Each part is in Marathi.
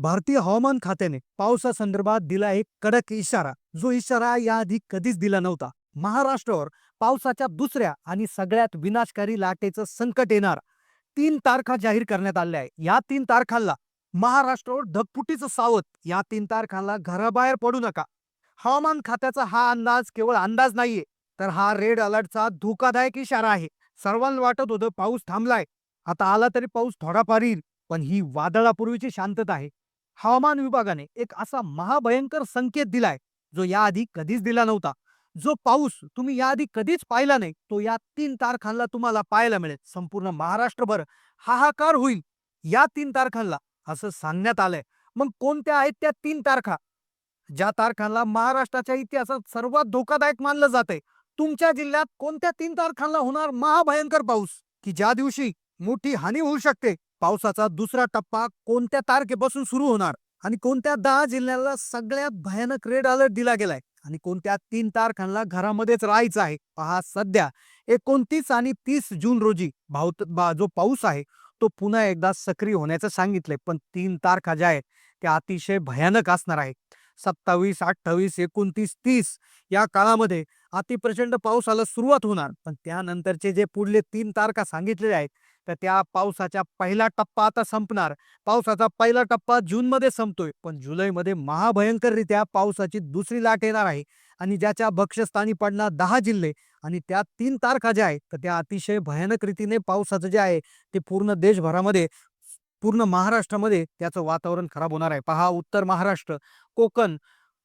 भारतीय हवामान खात्याने पावसासंदर्भात दिला एक कडक इशारा. जो इशारा याआधी कधीच दिला नव्हता. महाराष्ट्रावर पावसाच्या दुसऱ्या आणि सगळ्यात विनाशकारी लाटेचं संकट येणार तीन तारखा जाहीर करण्यात आल्या आहे या तीन तारखांना महाराष्ट्रावर धगपुटीचं सावत या तीन तारखांना घराबाहेर पडू नका. हवामान खात्याचा हा अंदाज केवळ अंदाज नाहीये तर हा रेड अलर्टचा धोकादायक इशारा आहे. सर्वांना वाटत होतं पाऊस थांबलाय. आता आला तरी पाऊस थोडाफार येईल पण ही वादळापूर्वीची शांतता आहे. हवामान विभागाने एक असा महाभयंकर संकेत दिलाय जो याआधी कधीच दिला नव्हता. जो पाऊस तुम्ही याआधी कधीच पाहिला नाही तो या तीन तारखांना तुम्हाला पाहायला मिळेल. संपूर्ण महाराष्ट्रभर हाहाकार होईल या तीन तारखांना असं सांगण्यात आलंय. मग कोणत्या आहेत त्या तीन तारखा? ज्या तारखांना महाराष्ट्राच्या इतिहासात सर्वात धोकादायक मानलं जातंय तुमच्या जिल्ह्यात कोणत्या तीन तारखांना होणार महाभयंकर पाऊस? की ज्या दिवशी मोठी हानी होऊ शकते पावसाचा दुसरा टप्पा कोणत्या तारखेपासून सुरू होणार आणि कोणत्या दहा जिल्ह्याला सगळ्यात भयानक रेड अलर्ट दिला गेलाय आणि कोणत्या तीन तारखांना घरामध्येच राहायचं आहे? पहा सध्या एकोणतीस आणि तीस जून रोजी भाऊत बा- जो पाऊस आहे तो पुन्हा एकदा सक्रिय होण्याचं सांगितलंय. पण तीन तारखा ज्या आहेत त्या अतिशय भयानक असणार आहे. सत्तावीस अठ्ठावीस एकोणतीस तीस या काळामध्ये अतिप्रचंड पावसाला सुरुवात होणार. पण त्यानंतरचे जे पुढले तीन तारखा सांगितलेले आहेत तर त्या पावसाच्या पहिला टप्पा आता संपणार. पावसाचा पहिला टप्पा जूनमध्ये संपतोय पण जुलैमध्ये महाभयंकररित्या पावसाची दुसरी लाट येणार आहे आणि ज्याच्या भक्ष्यस्थानी पडणार दहा जिल्हे आणि त्या तीन तारखा ज्या आहेत तर त्या अतिशय भयानक रीतीने पावसाचं जे आहे ते पूर्ण देशभरामध्ये पूर्ण महाराष्ट्रामध्ये त्याचं वातावरण खराब होणार आहे. पहा उत्तर महाराष्ट्र कोकण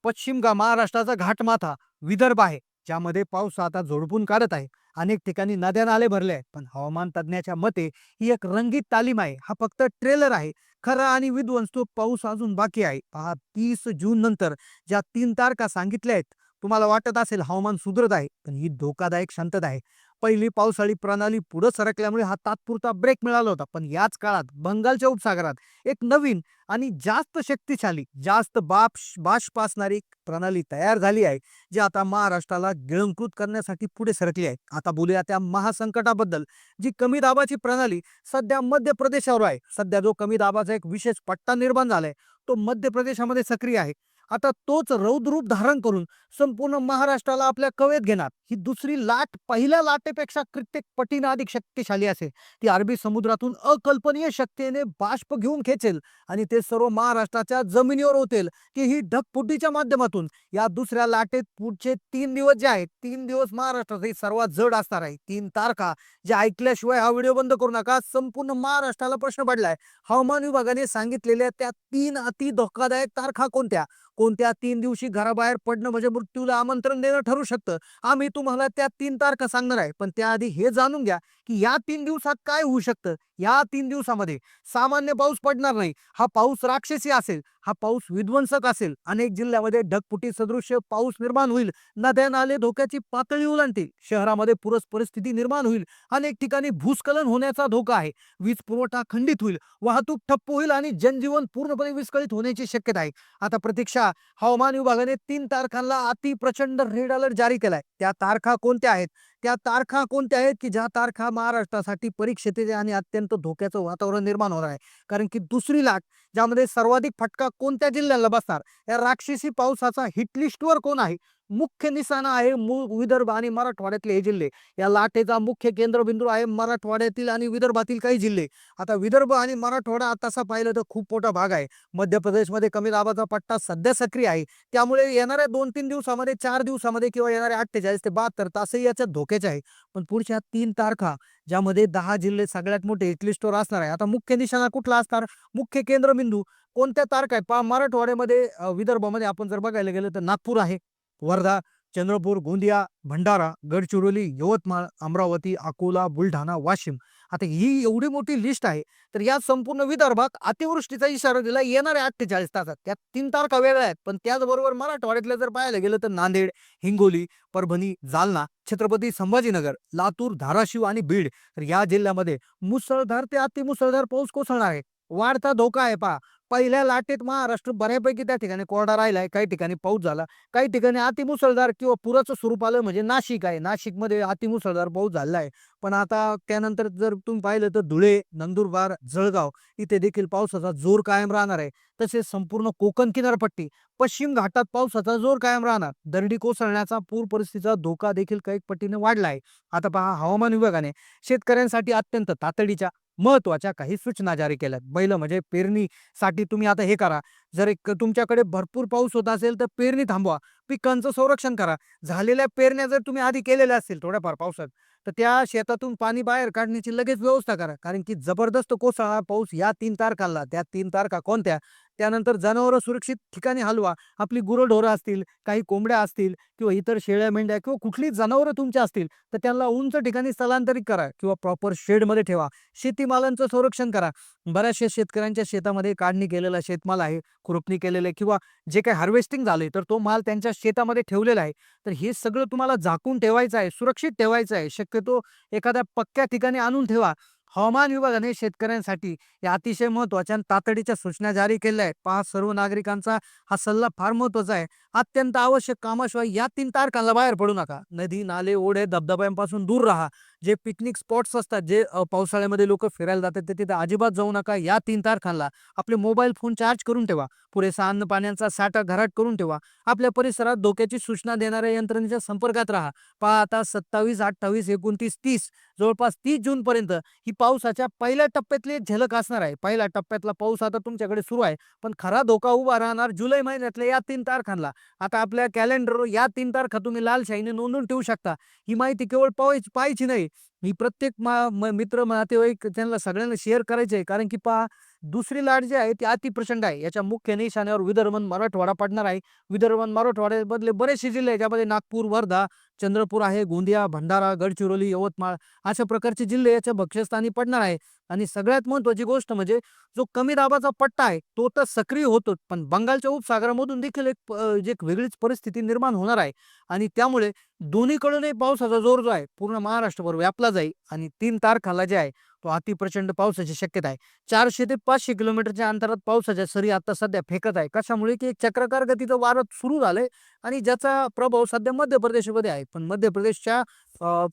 पश्चिम गा महाराष्ट्राचा घाटमाथा विदर्भ आहे. ज्यामध्ये पाऊस आता झोडपून काढत आहे. अनेक ठिकाणी नद्या नाले भरले आहेत. पण हवामान तज्ज्ञाच्या मते ही एक रंगीत तालीम आहे. हा फक्त ट्रेलर आहे. खरा आणि विध्वंस तो पाऊस अजून बाकी आहे. पहा तीस जून नंतर ज्या तीन तारखा सांगितल्या आहेत तुम्हाला वाटत असेल हवामान सुधरत आहे पण ही धोकादायक शांतता आहे. पहिली पावसाळी प्रणाली पुढे सरकल्यामुळे हा तात्पुरता ब्रेक मिळाला होता पण याच काळात बंगालच्या उपसागरात एक नवीन आणि जास्त शक्तिशाली जास्त बाप बाष्प असणारी एक प्रणाली तयार झाली आहे जी आता महाराष्ट्राला गिळंकृत करण्यासाठी पुढे सरकली आहे. आता बोलूया त्या महासंकटाबद्दल जी कमी दाबाची प्रणाली सध्या मध्य प्रदेशावर आहे. सध्या जो कमी दाबाचा एक विशेष पट्टा निर्माण झालाय तो मध्य प्रदेशामध्ये सक्रिय आहे. आता तोच रौद्रूप धारण करून संपूर्ण महाराष्ट्राला आपल्या कवेत घेणार. ही दुसरी लाट पहिल्या लाटेपेक्षा कित्येक पटीनं अधिक शक्तिशाली असेल. ती अरबी समुद्रातून अकल्पनीय शक्तीने बाष्प घेऊन खेचेल आणि ते सर्व महाराष्ट्राच्या जमिनीवर होतील की ही ढगफुटीच्या माध्यमातून. या दुसऱ्या लाटेत पुढचे तीन दिवस जे आहेत तीन दिवस महाराष्ट्राचे सर्वात जड असणार आहे. तीन तारखा जे ऐकल्याशिवाय हा व्हिडिओ बंद करू नका. संपूर्ण महाराष्ट्राला प्रश्न पडलाय. हवामान विभागाने सांगितलेल्या त्या तीन अति धोकादायक तारखा कोणत्या? कोणत्या तीन दिवशी घराबाहेर पडणं म्हणजे मृत्यूला आमंत्रण देणं ठरू शकतं. आम्ही तुम्हाला त्या तीन तारखा सांगणार आहे. पण त्याआधी हे जाणून घ्या की या तीन दिवसात काय होऊ शकतं? या तीन दिवसामध्ये. सामान्य पाऊस पडणार नाही. हा पाऊस राक्षसी असेल हा पाऊस विध्वंसक असेल अनेक जिल्ह्यामध्ये ढगपुटी सदृश्य पाऊस निर्माण होईल. नद्या नाले धोक्याची पातळी ओलांडतील. शहरामध्ये पुरस परिस्थिती निर्माण होईल. अनेक ठिकाणी भूस्खलन होण्याचा धोका आहे. वीज पुरवठा खंडित होईल. वाहतूक ठप्प होईल आणि जनजीवन पूर्णपणे विस्कळीत होण्याची शक्यता आहे. आता प्रतीक्षा हवामान विभागाने तीन तारखांना अति प्रचंड रेड अलर्ट जारी केलाय. त्या तारखा कोणत्या आहेत? त्या तारखा कोणत्या आहेत की ज्या तारखा महाराष्ट्रासाठी परीक्षेचे आणि अत्यंत धोक्याचं वातावरण निर्माण होणार आहे. कारण की दुसरी लाट ज्यामध्ये सर्वाधिक फटका कोणत्या जिल्ह्याला बसणार? या राक्षसी पावसाचा हिटलिस्टवर कोण आहे? मुख्य निशाणा आहे मूळ विदर्भ आणि मराठवाड्यातले हे जिल्हे. या लाटेचा मुख्य केंद्रबिंदू आहे मराठवाड्यातील आणि विदर्भातील काही जिल्हे. आता विदर्भ आणि मराठवाडा तसा पाहिलं तर खूप मोठा भाग आहे. मध्य प्रदेशमध्ये कमी दाबाचा पट्टा सध्या सक्रिय आहे. त्यामुळे येणाऱ्या दोन तीन दिवसामध्ये चार दिवसामध्ये किंवा येणाऱ्या अठ्ठेचाळीस ते बहात्तर तासही याच्यात धोक्याचे आहे. पण पुढच्या तीन तारखा ज्यामध्ये दहा जिल्हे सगळ्यात मोठे हिटलिस्टवर असणार आहे. आता मुख्य निशाणा कुठला असणार? मुख्य केंद्रबिंदू कोणत्या तारखा आहे? पहा मराठवाड्यामध्ये विदर्भामध्ये आपण जर बघायला गेलं तर नागपूर आहे. वर्धा चंद्रपूर गोंदिया भंडारा गडचिरोली यवतमाळ अमरावती अकोला बुलढाणा वाशिम. आता ही एवढी मोठी लिस्ट आहे तर या संपूर्ण विदर्भात अतिवृष्टीचा इशारा दिला येणाऱ्या अठ्ठेचाळीस तासात. त्यात तीन तारखा वेगळ्या आहेत पण त्याचबरोबर मराठवाड्यातल्या जर पाहायला गेलं तर नांदेड हिंगोली परभणी जालना छत्रपती संभाजीनगर लातूर धाराशिव आणि बीड. तर या जिल्ह्यामध्ये मुसळधार ते अतिमुसळधार पाऊस कोसळणार आहे. वाढता धोका आहे पहा. पहिल्या लाटेत महाराष्ट्र बऱ्यापैकी त्या ठिकाणी कोरडा राहिलाय. काही ठिकाणी पाऊस झाला काही ठिकाणी अतिमुसळधार किंवा पुराचं स्वरूप आलं म्हणजे नाशिक आहे. नाशिकमध्ये अतिमुसळधार पाऊस झालेला आहे पण आता त्यानंतर जर तुम्ही पाहिलं तर धुळे नंदुरबार जळगाव इथे देखील पावसाचा जोर कायम राहणार आहे. तसेच संपूर्ण कोकण किनारपट्टी पश्चिम घाटात पावसाचा जोर कायम राहणार. दरडी कोसळण्याचा पूर परिस्थितीचा धोका देखील काही पटीने वाढला आहे आता पहा हवामान विभागाने शेतकऱ्यांसाठी अत्यंत तातडीच्या महत्त्वाच्या काही सूचना जारी केल्यात. पहिलं म्हणजे पेरणीसाठी तुम्ही आता हे करा. जर एक तुमच्याकडे भरपूर पाऊस होत असेल तर पेरणी थांबवा. पिकांचं संरक्षण करा. झालेल्या पेरण्या जर तुम्ही आधी केलेल्या असतील थोड्याफार पावसात तर त्या शेतातून पाणी बाहेर काढण्याची लगेच व्यवस्था करा. कारण की जबरदस्त कोसळा पाऊस या तीन तारखाला त्या तीन तारखा कोणत्या? त्यानंतर जनावरं सुरक्षित ठिकाणी हलवा आपली गुरंढोरं असतील काही कोंबड्या असतील किंवा इतर शेळ्या मेंढ्या किंवा कुठली जनावरं तुमच्या असतील तर त्यांना उंच ठिकाणी स्थलांतरित करा किंवा प्रॉपर शेडमध्ये ठेवा. शेतीमालांचं संरक्षण करा. बऱ्याचशा शेतकऱ्यांच्या शेतामध्ये काढणी केलेला शेतमाल आहे खुरपणी केलेलं आहे किंवा जे काही हार्वेस्टिंग झालंय तर तो माल त्यांच्या शेतामध्ये ठेवलेला आहे. तर हे सगळं तुम्हाला झाकून ठेवायचं आहे सुरक्षित ठेवायचं आहे. शक्यतो एखाद्या पक्क्या ठिकाणी आणून ठेवा. हवामान विभागाने शेतकऱ्यांसाठी या अतिशय महत्त्वाच्या आणि तातडीच्या सूचना जारी केल्या आहेत. पहा सर्व नागरिकांचा हा सल्ला फार महत्त्वाचा आहे. अत्यंत आवश्यक कामाशिवाय या तीन तारखांना बाहेर पडू नका. नदी नाले ओढे धबधब्यांपासून दूर राहा. जे पिकनिक स्पॉट्स असतात जे पावसाळ्यामध्ये लोक फिरायला जातात ते तिथे अजिबात जाऊ नका. या तीन तारखांना आपले मोबाईल फोन चार्ज करून ठेवा. पुरेसा अन्न पाण्याचा साठा घराट करून ठेवा. आपल्या परिसरात धोक्याची सूचना देणाऱ्या यंत्रणेच्या संपर्कात राहा. पहा आता सत्तावीस अठ्ठावीस एकोणतीस तीस जवळपास तीस जून पर्यंत ही पावसाच्या पहिल्या टप्प्यातली झलक असणार आहे. पहिल्या टप्प्यातला पाऊस आता तुमच्याकडे सुरू आहे. पण खरा धोका उभा राहणार जुलै महिन्यातल्या या तीन तारखांना. आता आपल्या कॅलेंडरवर या तीन तारखा तुम्ही लाल शाईने नोंदवून ठेवू शकता. ही माहिती केवळ पाहायची पाहायची नाही मी प्रत्येक मा- म- मित्र नातेवाईक त्यांना सगळ्यांना शेअर करायचे आहे कारण की पहा दुसरी लाट जी आहे ती अतिप्रचंड आहे. याच्या मुख्य निशाण्यावर विदर्भ मराठवाडा पडणार आहे. विदर्भ मराठवाड्यामधले बरेचसे जिल्हे आहेत ज्यामध्ये नागपूर वर्धा चंद्रपूर आहे गोंदिया भंडारा गडचिरोली यवतमाळ अशा प्रकारचे जिल्हे याच्या भक्ष्यस्थानी पडणार आहे. आणि सगळ्यात महत्वाची गोष्ट म्हणजे जो कमी दाबाचा पट्टा आहे तो तर सक्रिय होतोच पण बंगालच्या उपसागरामधून देखील एक जे एक वेगळीच परिस्थिती निर्माण होणार आहे. आणि त्यामुळे दोन्हीकडूनही पावसाचा जोर जो आहे पूर्ण महाराष्ट्रभर व्यापला जाईल आणि तीन तारखाला जे आहे तो अतिप्रचंड पावसाची शक्यता आहे. चारशे ते पाचशे किलोमीटरच्या अंतरात पावसाच्या सरी आता सध्या फेकत आहे. कशामुळे? की एक चक्रकार गतीचं वारं सुरू झालंय आणि ज्याचा प्रभाव सध्या मध्य प्रदेशमध्ये आहे. पण मध्य प्रदेशच्या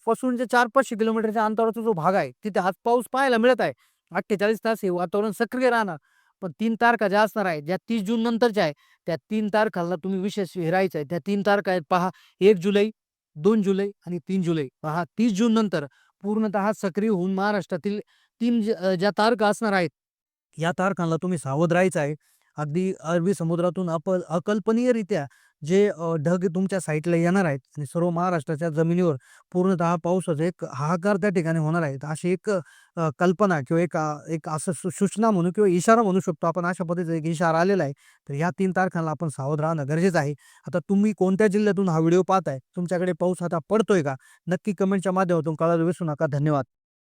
पासून जे चार पाचशे किलोमीटरच्या अंतराचा जो भाग आहे तिथे आज पाऊस पाहायला मिळत आहे. अठ्ठेचाळीस तास हे वातावरण सक्रिय राहणार. पण तीन तारखा ज्या असणार आहे ज्या तीस जून नंतरच्या आहे त्या तीन तारखाला तुम्ही विशेष हिरायचं आहे. त्या तीन तारखा आहेत पहा एक जुलै दोन जुलै आणि तीन जुलै. पहा तीस जून नंतर पूर्णतः सक्रिय होऊन महाराष्ट्रातील तीन ज्या तारखा असणार आहेत या तारखांना तुम्ही सावध राहायचं आहे. अगदी अरबी समुद्रातून अप अकल्पनीयरित्या जे ढग तुमच्या साईटला येणार आहेत आणि सर्व महाराष्ट्राच्या जमिनीवर पूर्णतः पावसाचा एक हाहाकार त्या ठिकाणी होणार आहे. अशी एक कल्पना किंवा एक एक असं सूचना म्हणू किंवा इशारा म्हणू शकतो आपण अशा पद्धतीचा एक इशारा आलेला आहे. तर या तीन तारखांना आपण सावध राहणं गरजेचं आहे. आता तुम्ही कोणत्या जिल्ह्यातून हा व्हिडिओ पाहताय? तुमच्याकडे पाऊस आता पडतोय का? नक्की कमेंटच्या माध्यमातून कळायला विसरू नका. धन्यवाद.